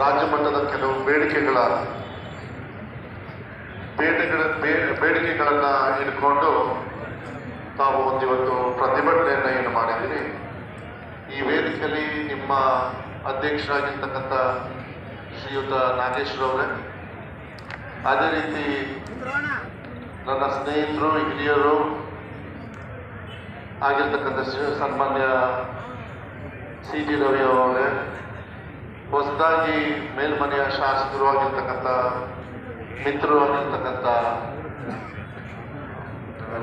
ರಾಜ್ಯ ಮಟ್ಟದ ಕೆಲವು ಬೇಡಿಕೆಗಳ ಬೇಡಿಕೆಗಳ ಬೇಡಿಕೆಗಳನ್ನು ಇಟ್ಕೊಂಡು ತಾವು ಒಂದಿವತ್ತು ಪ್ರತಿಭಟನೆಯನ್ನು ಏನು ಮಾಡಿದ್ದೀರಿ? ಈ ವೇದಿಕೆಯಲ್ಲಿ ನಿಮ್ಮ ಅಧ್ಯಕ್ಷರಾಗಿರ್ತಕ್ಕಂಥ ಶ್ರೀಯುತ ನಾಗೇಶ್ವರವರೇ ಅದೇ ರೀತಿ ನನ್ನ ಸ್ನೇಹಿತರು, ಹಿರಿಯರು ಆಗಿರ್ತಕ್ಕಂಥ ಸನ್ಮಾನ್ಯ ಸಿ ಟಿ ರವಿ ಅವರೇ ಹೊಸದಾಗಿ ಮೇಲ್ಮನೆಯ ಶಾಸಕರು ಆಗಿರ್ತಕ್ಕಂಥ, ಮಿತ್ರರು ಆಗಿರ್ತಕ್ಕಂಥ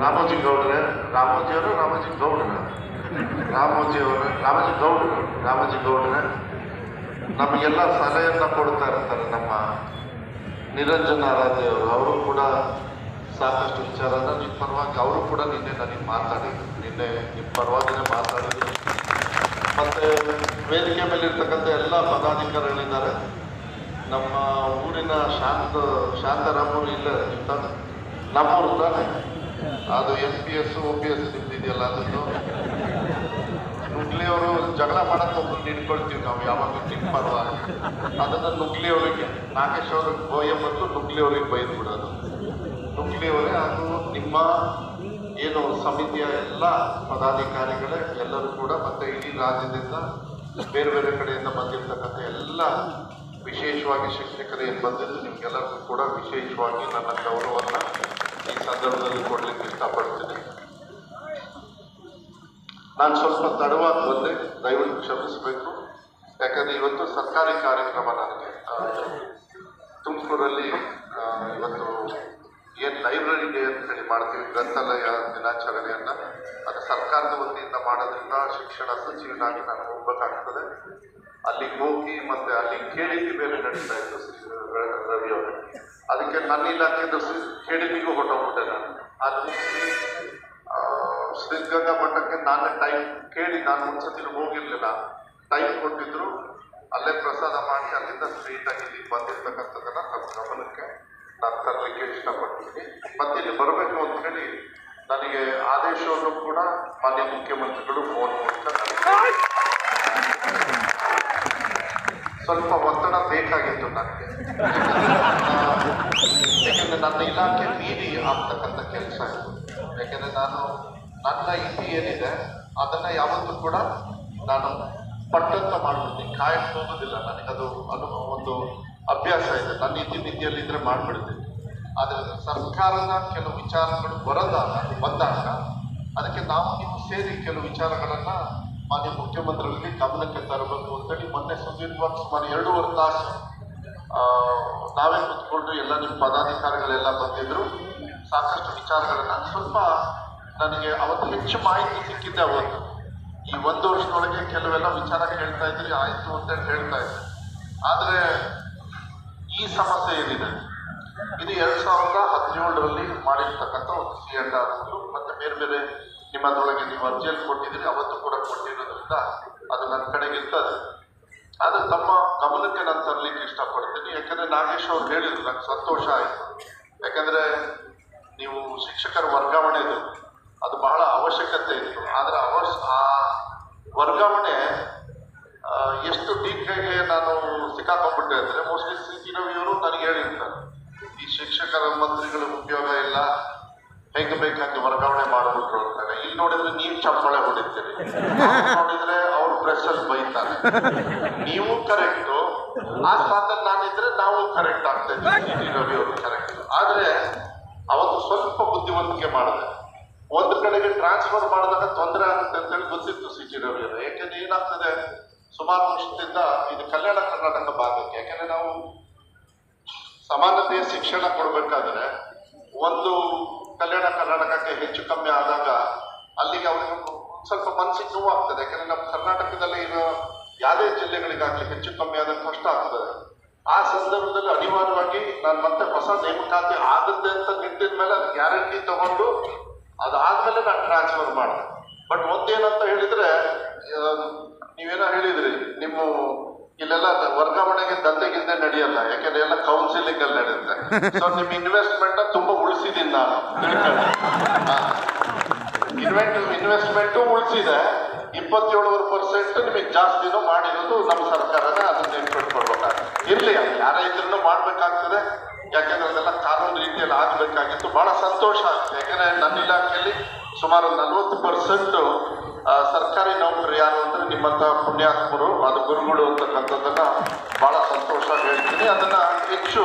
ರಾಮೋಜಿ ಗೌಡ್ರೆ, ರಾಮೋಜಿ ಅವರು, ರಾಮೋಜಿ ಗೌಡ್ರ. ರಾಮೋಜಿ ಅವರು, ರಾಮೋಜಿ ಗೌಡ್ರು, ರಾಮೋಜಿ ಗೌಡ್ರೆ. ನಮಗೆಲ್ಲ ಸಲಹೆಯನ್ನು ಕೊಡ್ತಾ ಇರ್ತಾರೆ ನಮ್ಮ ನಿರಂಜನ ಅವರು. ಅವರು ಕೂಡ ಸಾಕಷ್ಟು ವಿಚಾರನ ನಿಮ್ಮ ಪರವಾಗಿ, ಅವರು ಕೂಡ ನಿನ್ನೆ ನನಗೆ ಮಾತಾಡಿದ್ರು ನಿನ್ನೆ ನಿಮ್ಮ ಪರವಾಗಿನೇ ಮಾತಾಡಿದ್ರು. ಮತ್ತೆ ವೇದಿಕೆ ಮೇಲೆ ಇರ್ತಕ್ಕಂಥ ಎಲ್ಲ ಪದಾಧಿಕಾರಿಗಳಿದ್ದಾರೆ. ನಮ್ಮ ಊರಿನ ಶಾಂತ ಶಾಂತರಾಮರು ಇಲ್ಲ, ಇರ್ತಾನೆ. ತಾನೆ ನಮ್ಮೂರು ತಾನೆ. ಅದು S P S O P S ನಿಂತಿದೆಯಲ್ಲ ಅದನ್ನು. ನುಗ್ಲಿಯವರು ಜಗಳ ಮಾಡಕ್ಕೆ ಒಬ್ಬರು ನಿಂತ್ಕೊಳ್ತೀವಿ ನಾವು ಯಾವಾಗ ನಿಮ್ಮ ಅದನ್ನು ನುಗ್ಲಿ ನುಗ್ಲಿಯವರಿಗೆ, ನಾಗೇಶ್ ಅವ್ರಿಗೆ ಬೋಯ ಮತ್ತು ನುಗ್ಲಿಯವರಿಗೆ ಬೈದ್ಬಿಡೋದು ನುಗ್ಲಿಯವರೇ ಅದು ನಿಮ್ಮ ಏನು ಸಮಿತಿಯ ಎಲ್ಲ ಪದಾಧಿಕಾರಿಗಳೇ ಎಲ್ಲರೂ ಕೂಡ ಮತ್ತು ಇಡೀ ರಾಜ್ಯದಿಂದ ಬೇರೆ ಬೇರೆ ಕಡೆಯಿಂದ ಬಂದಿರತಕ್ಕಂಥ ಎಲ್ಲ ವಿಶೇಷವಾಗಿ ಶಿಕ್ಷಕರು ಏನು ಬಂದಿದ್ದು ನಿಮಗೆಲ್ಲರಿಗೂ ಕೂಡ ವಿಶೇಷವಾಗಿ ನನ್ನ ಗೌರವವನ್ನು ಈ ಸಂದರ್ಭದಲ್ಲಿ ಕೊಡಲಿಕ್ಕೆ ಇಷ್ಟಪಡ್ತೀನಿ. ನಾನು ಸ್ವಲ್ಪ ತಡವಾಗಿ ಬಂದೆ ದಯವಿಟ್ಟು ಕ್ಷಮಿಸಬೇಕು. ಯಾಕಂದರೆ ಇವತ್ತು ಸರ್ಕಾರಿ ಕಾರ್ಯಕ್ರಮ ನನಗೆ ತುಮಕೂರಲ್ಲಿ ಇವತ್ತು ಏನು ಲೈಬ್ರರಿ ಡೇ ಅಂತ ಹೇಳಿ ಮಾಡ್ತೀವಿ, ಗ್ರಂಥಾಲಯ ದಿನಾಚರಣೆಯನ್ನು, ಅದು ಸರ್ಕಾರದ ವತಿಯಿಂದ ಮಾಡೋದ್ರಿಂದ ಶಿಕ್ಷಣ ಸಚಿವನಾಗಿ ನಾನು ಹೋಗ್ಬೇಕಾಗ್ತದೆ. ಅಲ್ಲಿಗೆ ಹೋಗಿ ಮತ್ತೆ ಅಲ್ಲಿ ಕೇಳಿಕೆ ಬೇರೆ ನಡೀತಾ ಇತ್ತು ಶ್ರೀ ರವಿ ಅವರು. ಅದಕ್ಕೆ ನನ್ನ ಇಲಾಖೆದು ಕೇಳಿಕೆಗೂ ಹೊಟ್ಟೋಗ್ಬಿಟ್ಟೆ ನಾನು. ಅದು ಶ್ರೀಗಂಗಾ ಮಠಕ್ಕೆ ನಾನೇ ಟೈಮ್ ಕೇಳಿ ನಾನು ಒಂದ್ಸತಿ ಹೋಗಿರಲಿಲ್ಲ. ಟೈಮ್ ಕೊಟ್ಟಿದ್ರು, ಅಲ್ಲೇ ಪ್ರಸಾದ ಮಾಡಿ ಅಲ್ಲಿಂದ ಸ್ಟ್ರೀಟ್ ಆಗಿ ಇಲ್ಲಿ ಬಂದಿರ್ತಕ್ಕಂಥದ್ದನ್ನ ತಮ್ಮ ಗಮನಕ್ಕೆ ನಾನು ತರಲಿಕ್ಕೆ ಇಷ್ಟಪಡ್ತೀನಿ. ಮತ್ತೆ ಇಲ್ಲಿ ಬರಬೇಕು ಅಂತ ಹೇಳಿ ನನಗೆ ಆದೇಶವನ್ನು ಕೂಡ ಮಾನ್ಯ ಮುಖ್ಯಮಂತ್ರಿಗಳು ಫೋನ್ ಮೂಲಕ ಸ್ವಲ್ಪ ಒತ್ತಡ ಬೇಕಾಗಿತ್ತು ನನಗೆ. ಯಾಕೆಂದ್ರೆ ನನ್ನ ಇಲಾಖೆ ಮೀರಿ ಆಗ್ತಕ್ಕಂಥ ಕೆಲಸ ಇದು. ಯಾಕಂದ್ರೆ ನಾನು ನನ್ನ ಇಲ್ಲಿ ಏನಿದೆ, ಅದನ್ನ ಯಾವತ್ತೂ ಕೂಡ ನಾನು ಪಟ್ಟಂತ ಮಾಡ್ಬಿಡ್ತೀನಿ ಕಾಯಕ್ಕೆ ಹೋಗೋದಿಲ್ಲ ನನಗದು ಅನುಭವ ಒಂದು ಅಭ್ಯಾಸ ಇದೆ. ನನ್ನ ಇತಿ ಮಿತಿಯಲ್ಲಿದ್ರೆ ಮಾಡಿಬಿಡ್ತೀನಿ ಆದರೆ ಸರ್ಕಾರದ ಕೆಲವು ವಿಚಾರಗಳು ಬರೋದಾಗ, ಬಂದಾಗ ಅದಕ್ಕೆ ನಾವು ನೀವು ಸೇರಿ ಕೆಲವು ವಿಚಾರಗಳನ್ನ ಮಾನ್ಯ ಮುಖ್ಯಮಂತ್ರಿಗಳಿಗೆ ಗಮನಕ್ಕೆ ತರಬೇಕು ಅಂತೇಳಿ ಮೊನ್ನೆ ಸುದೀರ್ಘವಾಗಿ ಸುಮಾರು ಎರಡೂವರೆ ತಾಸು ನಾವೇ ಕುತ್ಕೊಂಡು ಎಲ್ಲ ನಿಮ್ಮ ಪದಾಧಿಕಾರಿಗಳೆಲ್ಲ ಬಂದಿದ್ರು. ಸಾಕಷ್ಟು ವಿಚಾರಗಳನ್ನು ಸ್ವಲ್ಪ ನನಗೆ ಅವತ್ತು ಹೆಚ್ಚು ಮಾಹಿತಿ ಸಿಕ್ಕಿದ್ದೆ ಅವತ್ತು. ಈ ಒಂದು ವರ್ಷದೊಳಗೆ ಕೆಲವೆಲ್ಲ ವಿಚಾರ ಕೇಳ್ತಾ ಇದ್ರಿ, ಆಯ್ತು ಅಂತೇಳಿ ಹೇಳ್ತಾ ಇದ್ದೆ. ಆದರೆ ಈ ಸಮಸ್ಯೆ ಏನಿದೆ ಇದು ಎರಡ್ ಸಾವಿರದ ಹದಿನೇಳರಲ್ಲಿ ಮಾಡಿರ್ತಕ್ಕಂಥ ಒಂದು ಸಿ ಎಂಡ್ ಆರ್ ಮತ್ತೆ ಬೇರೆ ಬೇರೆ ನಿಮ್ಮದ್ರೊಳಗೆ ನೀವು ಅರ್ಜಿಯಲ್ಲಿ ಕೊಟ್ಟಿದ್ದೀರಿ, ಅವತ್ತು ಕೂಡ ಕೊಟ್ಟಿರೋದ್ರಿಂದ ಅದು ನನ್ನ ಕಡೆಗಿರ್ತದೆ ಅದು ತಮ್ಮ ಗಮನಕ್ಕೆ ನಾನು ತರಲಿಕ್ಕೆ ಇಷ್ಟಪಡ್ತೀನಿ. ಯಾಕಂದ್ರೆ ನಾಗೇಶ್ ಅವ್ರು ಹೇಳಿದ್ರು, ನಂಗೆ ಸಂತೋಷ ಆಯಿತು. ಯಾಕಂದ್ರೆ ನೀವು ಶಿಕ್ಷಕರ ವರ್ಗಾವಣೆದು ಅದು ಬಹಳ ಅವಶ್ಯಕತೆ ಇತ್ತು. ಆದರೆ ಅವಶ್ಯ ಆ ವರ್ಗಾವಣೆ ಎಷ್ಟು ಟೀಕೆಗೆ ನಾನು ಸಿಕ್ಕಾಕೊಂಡ್ಬಿಟ್ಟೆ ಅಂದರೆ, ಮೋಸ್ಟ್ಲಿ ನನಗೆ ಹೇಳಿರ್ತಾರೆ ಈ ಶಿಕ್ಷಕರ ಮಂತ್ರಿಗಳ ಉಪಯೋಗ ಇಲ್ಲ. ಹೆಂಗ್ ಬೇಕಂಗೆ ವರ್ಗಾವಣೆ ಮಾಡ್ಬಿಟ್ರು ಅಂತಾರೆ. ಇಲ್ಲಿ ನೋಡಿದ್ರೆ ನೀವು ಚಪ್ಪಾಳೆ ಹೊಡಿತೀರಿ. ನೋಡಿದ್ರೆ ಅವ್ರು ಪ್ರೆಸ್ ಅಲ್ಲಿ ಬೈತಾರೆ. ನೀವು ಕರೆಕ್ಟು ಆ ಸ್ಥಾನದಲ್ಲಿ ನಾನಿದ್ರೆ ನಾವು ಕರೆಕ್ಟ್ ಆಗ್ತೇವೆ ಕರೆಕ್ಟ್ ಆದ್ರೆ ಅವತ್ತು ಸ್ವಲ್ಪ ಬುದ್ಧಿವಂತಿಕೆ ಮಾಡಿದೆ. ಒಂದು ಕಡೆಗೆ ಟ್ರಾನ್ಸ್ಫರ್ ಮಾಡಿದಾಗ ತೊಂದರೆ ಆಗುತ್ತೆ ಅಂತ ಹೇಳಿ ಗೊತ್ತಿತ್ತು ಸಿ. ಟಿ ರವಿ ಅವರು. ಯಾಕಂದ್ರೆ ಏನಾಗ್ತದೆ? ಸುಮಾರು ವರ್ಷದಿಂದ ಇದು ಕಲ್ಯಾಣ ಕರ್ನಾಟಕ ಭಾಗಕ್ಕೆ. ಯಾಕಂದ್ರೆ ನಾವು ಸಮಾನತೆಯ ಶಿಕ್ಷಣ ಕೊಡಬೇಕಾದ್ರೆ ಒಂದು ಕಲ್ಯಾಣ ಕರ್ನಾಟಕಕ್ಕೆ ಹೆಚ್ಚು ಕಮ್ಮಿ ಆದಾಗ ಅಲ್ಲಿಗೆ ಅವರಿಗೆ ಸ್ವಲ್ಪ ಮನಸ್ಸಿಗೆ ನೋವು ಆಗ್ತದೆ ಯಾಕಂದ್ರೆ ನಮ್ಮ ಕರ್ನಾಟಕದಲ್ಲಿ ಇರೋ ಯಾವುದೇ ಜಿಲ್ಲೆಗಳಿಗಾಗಲಿ ಹೆಚ್ಚು ಕಮ್ಮಿ ಆದ ಕಷ್ಟ ಆಗ್ತದೆ. ಆ ಸಂದರ್ಭದಲ್ಲಿ ಅನಿವಾರ್ಯವಾಗಿ ನಾನು ಮತ್ತೆ ಹೊಸ ನೇಮಕಾತಿ ಆಗುತ್ತೆ ಅಂತ ನಿಂತಿದ ಮೇಲೆ ಅದು ಗ್ಯಾರಂಟಿ ತಗೊಂಡು ಅದಾದ್ಮೇಲೆ ನಾನು ಟ್ರಾನ್ಸ್ಫರ್ ಮಾಡಿದೆ. ಬಟ್ ಒಂದೇನಂತ ಹೇಳಿದ್ರೆ ನೀವೇನೋ ಹೇಳಿದ್ರಿ, ನಿಮ್ಮ ಇಲ್ಲೆಲ್ಲ ವರ್ಗಾವಣೆಗೆ ದಂಧೆಗಿಂದೆ ನಡೆಯಲ್ಲ, ಯಾಕಂದ್ರೆ ಎಲ್ಲ ಕೌನ್ಸಿಲಿಂಗ್ ಅಲ್ಲಿ ನಡೆಯುತ್ತೆ. ಸೊ ನಿಮ್ ಇನ್ವೆಸ್ಟ್ಮೆಂಟ್ ತುಂಬಾ ಉಳಿಸಿದೀನಿ ನಾನು. ಇನ್ವೆಂಟ್ ಇನ್ವೆಸ್ಟ್ಮೆಂಟ್ ಉಳಿಸಿದೆ. ಇಪ್ಪತ್ತೇಳುವರೆ ಪರ್ಸೆಂಟ್ ನಿಮಗೆ ಜಾಸ್ತಿನೂ ಮಾಡಿರೋದು ನಮ್ಮ ಸರ್ಕಾರನೇ ಅದನ್ನ ನೆನ್ಪಿಟ್ಕೊಳ್ಬೇಕಾಗುತ್ತೆ ಯಾರೇ ಇದ್ರೂ ಮಾಡ್ಬೇಕಾಗ್ತದೆ. ಯಾಕೆಂದ್ರೆ ಅದೆಲ್ಲ ಕಾನೂನು ರೀತಿಯಲ್ಲಿ ಆಗಬೇಕಾಗಿತ್ತು. ಬಹಳ ಸಂತೋಷ ಆಗುತ್ತೆ ಯಾಕಂದ್ರೆ ನನ್ನ ಇಲಾಖೆಯಲ್ಲಿ ಸುಮಾರು ನಲ್ವತ್ತು ಪರ್ಸೆಂಟ್ ಸರ್ಕಾರಿ ನೌಕರಿ ಯಾರು ಅಂದ್ರೆ ನಿಮ್ಮಂತ ಪುಣ್ಯಾತ್ಮರು, ಅದು ಗುರುಗಳು ಅಂತಕ್ಕಂಥದ್ದನ್ನ ಬಹಳ ಸಂತೋಷ ಹೇಳ್ತೀನಿ. ಅದನ್ನ ಹೆಚ್ಚು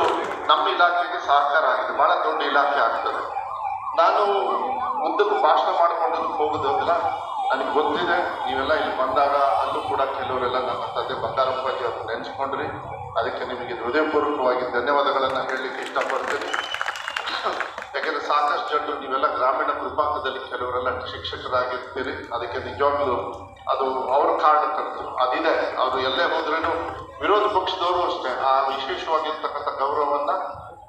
ನಮ್ಮ ಇಲಾಖೆಗೆ ಸಹಕಾರ ಆಗಿದೆ ಬಹಳ ದೊಡ್ಡ ಇಲಾಖೆ ಆಗ್ತದೆ. ನಾನು ಮುಂದಕ್ಕೆ ಭಾಷಣ ಮಾಡ್ಕೊಂಡು ಹೋಗೋದಿಲ್ಲ ನನಗೆ ಗೊತ್ತಿದೆ, ನೀವೆಲ್ಲ ಇಲ್ಲಿ ಬಂದಾಗ ಅಲ್ಲೂ ಕೂಡ ಕೆಲವರೆಲ್ಲ ನನ್ನ ತಂದೆ ಬಂಗಾರಪ್ಪಾಜಿ ಅವ್ರನ್ನ ನೆನೆಸ್ಕೊಂಡ್ರಿ. ಅದಕ್ಕೆ ನಿಮಗೆ ಹೃದಯಪೂರ್ವಕವಾಗಿ ಧನ್ಯವಾದಗಳನ್ನು ಹೇಳಲಿಕ್ಕೆ ಇಷ್ಟಪಡ್ತೀನಿ ಯಾಕೆಂದ್ರೆ ಸಾಕಷ್ಟು ಜನರು ನೀವೆಲ್ಲ ಗ್ರಾಮೀಣ ವಿಭಾಗದಲ್ಲಿ ಕೆಲವರೆಲ್ಲ ಶಿಕ್ಷಕರಾಗಿರ್ತೀರಿ, ಅದಕ್ಕೆ ನಿಜವಾಗ್ಲೂ ಅದು ಅವ್ರ ಕಾರ್ಡ್ ಕರೆದು ಅದಿದೆ ಅವರು ಎಲ್ಲೇ ಹೋದ್ರೂ ವಿರೋಧ ಪಕ್ಷದವರು ಅಷ್ಟೇ. ಆ ವಿಶೇಷವಾಗಿರ್ತಕ್ಕಂಥ ಗೌರವವನ್ನ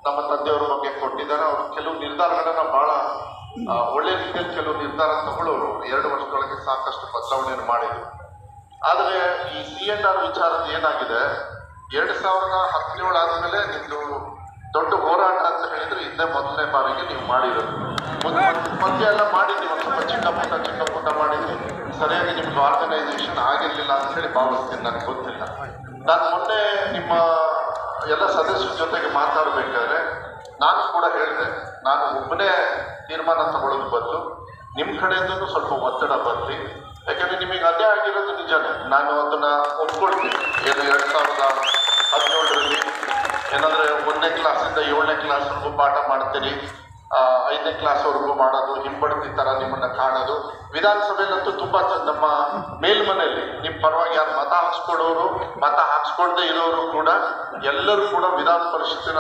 ನಮ್ಮ ತಂದೆಯವರ ಬಗ್ಗೆ ಕೊಟ್ಟಿದ್ದಾರೆ. ಅವರು ಕೆಲವು ನಿರ್ಧಾರಗಳನ್ನ ಬಹಳ ಒಳ್ಳೆ ರೀತಿಯಲ್ಲಿ ಕೆಲವು ನಿರ್ಧಾರ ತಗೊಳ್ಳೋರು. ಎರಡು ವರ್ಷದೊಳಗೆ ಸಾಕಷ್ಟು ಬದಲಾವಣೆಯನ್ನು ಮಾಡಿದ್ರು. ಆದರೆ ಈ ಸಿ ಎನ್ ಆರ್ ವಿಚಾರದ ಏನಾಗಿದೆ? ಎರಡ್ ಸಾವಿರದ ಹದಿನೇಳು ಆದ್ಮೇಲೆ ನಿಮ್ದು ದೊಡ್ಡ ಹೋರಾಟ ಅಂತ ಹೇಳಿದ್ರೆ ಇದೇ ಮೊದಲನೇ ಬಾರಿಗೆ ನೀವು ಮಾಡಿರೋದು. ಮಧ್ಯ ಎಲ್ಲ ಮಾಡಿದ್ವಿ ಒಂದು ಸ್ವಲ್ಪ ಚಿಕ್ಕ ಪುಟ್ಟ ಚಿಕ್ಕ ಪುಟ್ಟ ಮಾಡಿದ್ವಿ ಸರಿಯಾಗಿ ನಿಮ್ಗೆ ಆರ್ಗನೈಸೇಷನ್ ಆಗಿರಲಿಲ್ಲ ಅಂತ ಹೇಳಿ ಭಾವಿಸ್ತೀನಿ ನನಗೆ ಗೊತ್ತಿಲ್ಲ. ನಾನು ಮೊನ್ನೆ ನಿಮ್ಮ ಎಲ್ಲ ಸದಸ್ಯರ ಜೊತೆಗೆ ಮಾತಾಡಬೇಕಾದ್ರೆ ನಾನು ಕೂಡ ಹೇಳಿದೆ ನಾನು ಒಬ್ಬನೇ ತೀರ್ಮಾನ ತಗೊಳ್ಳೋದು ಬದಲು ನಿಮ್ಮ ಕಡೆಯಿಂದ ಸ್ವಲ್ಪ ಒತ್ತಡ ಬರಲಿ. ಯಾಕಂದ್ರೆ ನಿಮಗೆ ಅದೇ ಆಗಿರೋದು ನಿಜನೇ. ನಾನು ಅದನ್ನ ಒಪ್ಕೊಳ್ತೀನಿ. ಏನು ಎರಡು ಸಾವಿರದ ಏನಂದ್ರೆ ಒಂದನೇ ಕ್ಲಾಸಿಂದ ಏಳನೇ ಕ್ಲಾಸ್ವರೆಗೂ ಪಾಠ ಮಾಡ್ತೀರಿ. ಐದನೇ ಕ್ಲಾಸ್ವರೆಗೂ ಮಾಡೋದು ಹಿಂಪಡೆದ ತರ ನಿಮ್ಮನ್ನ ಕಾಣೋದು. ವಿಧಾನಸಭೆಯಲ್ಲಂತೂ ತುಂಬಾ ನಮ್ಮ ಮೇಲ್ಮನೆಯಲ್ಲಿ ನಿಮ್ಮ ಪರವಾಗಿ ಯಾರು ಮತ ಹಾಕ್ಸ್ಕೊಡೋರು, ಮತ ಹಾಕ್ಸ್ಕೊಳ್ದೇ ಇರೋರು ಕೂಡ ಎಲ್ಲರೂ ಕೂಡ ವಿಧಾನ ಪರಿಷತ್ತಿನ